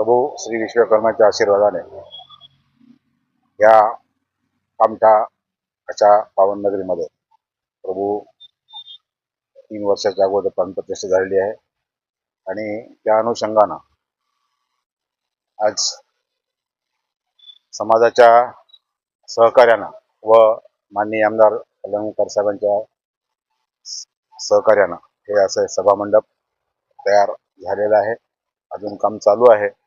प्रभू श्री विश्वकर्माच्या आशीर्वादाने या कामठा अशा पावन नगरीमध्ये प्रभू तीन वर्षाच्या अगोदर प्राणप्रतिष्ठा झालेली आहे. आणि त्या अनुषंगानं आज समाजाच्या सहकार्यानं व माननीय आमदार कल्याणकर साहेबांच्या सहकार्यानं हे असं सभामंडप तयार झालेलं आहे. अजून काम चालू आहे.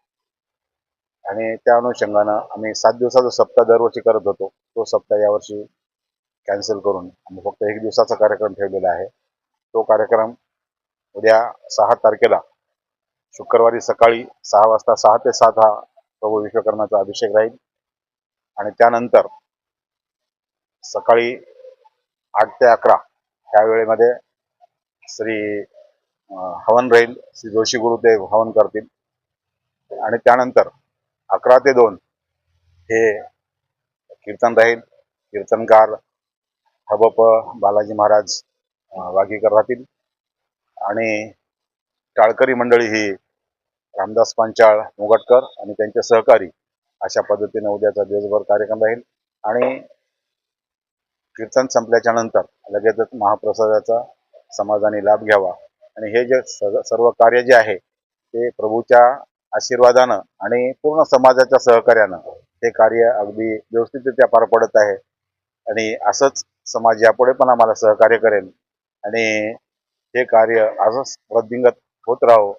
आणि त्या अनुषंगानं आम्ही सात दिवसाचा सप्ताह दरवर्षी करत होतो. तो सप्ताह यावर्षी कॅन्सल करून आम्ही फक्त एक दिवसाचा कार्यक्रम ठेवलेला आहे. तो कार्यक्रम उद्या सहा तारखेला शुक्रवारी सकाळी सहा वाजता सहा ते सात हा प्रभू विश्वकर्माचा अभिषेक राहील. आणि त्यानंतर सकाळी आठ ते अकरा ह्या वेळेमध्ये श्री हवन राहील. श्री जोशी गुरुदेव हवन करतील. आणि त्यानंतर अकरा ते दोन. हे कीर्तन राहील. कीर्तनकार हबप बालाजी महाराज वागीकर राहतील. आणि टाळकरी मंडळी ही रामदास पांचाळ मुगटकर आणि त्यांचे सहकारी अशा पद्धतीने उद्याचा दिवसभर कार्यक्रम राहील. आणि कीर्तन संपल्याच्या नंतर लगेचच महाप्रसादाचा समाजाने लाभ घ्यावा. आणि हे जे सर्व कार्य जे आहे ते प्रभूच्या आशीर्वादानं आणि पूर्ण समाजाच्या सहकार्यानं हे कार्य अगदी व्यवस्थितरित्या पार पडत आहे. आणि असंच समाज यापुढे पण आम्हाला सहकार्य करेल. आणि हे कार्य असंच वृद्धिंगत होत राहो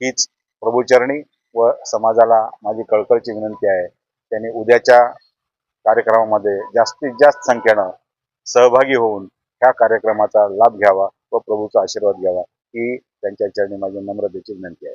हीच प्रभूचरणी व समाजाला माझी कळकळची विनंती आहे. त्यांनी उद्याच्या कार्यक्रमामध्ये जास्तीत जास्त संख्येनं सहभागी होऊन ह्या कार्यक्रमाचा लाभ घ्यावा व प्रभूचा आशीर्वाद घ्यावा ही त्यांच्या चरणी माझी नम्रतेची विनंती आहे.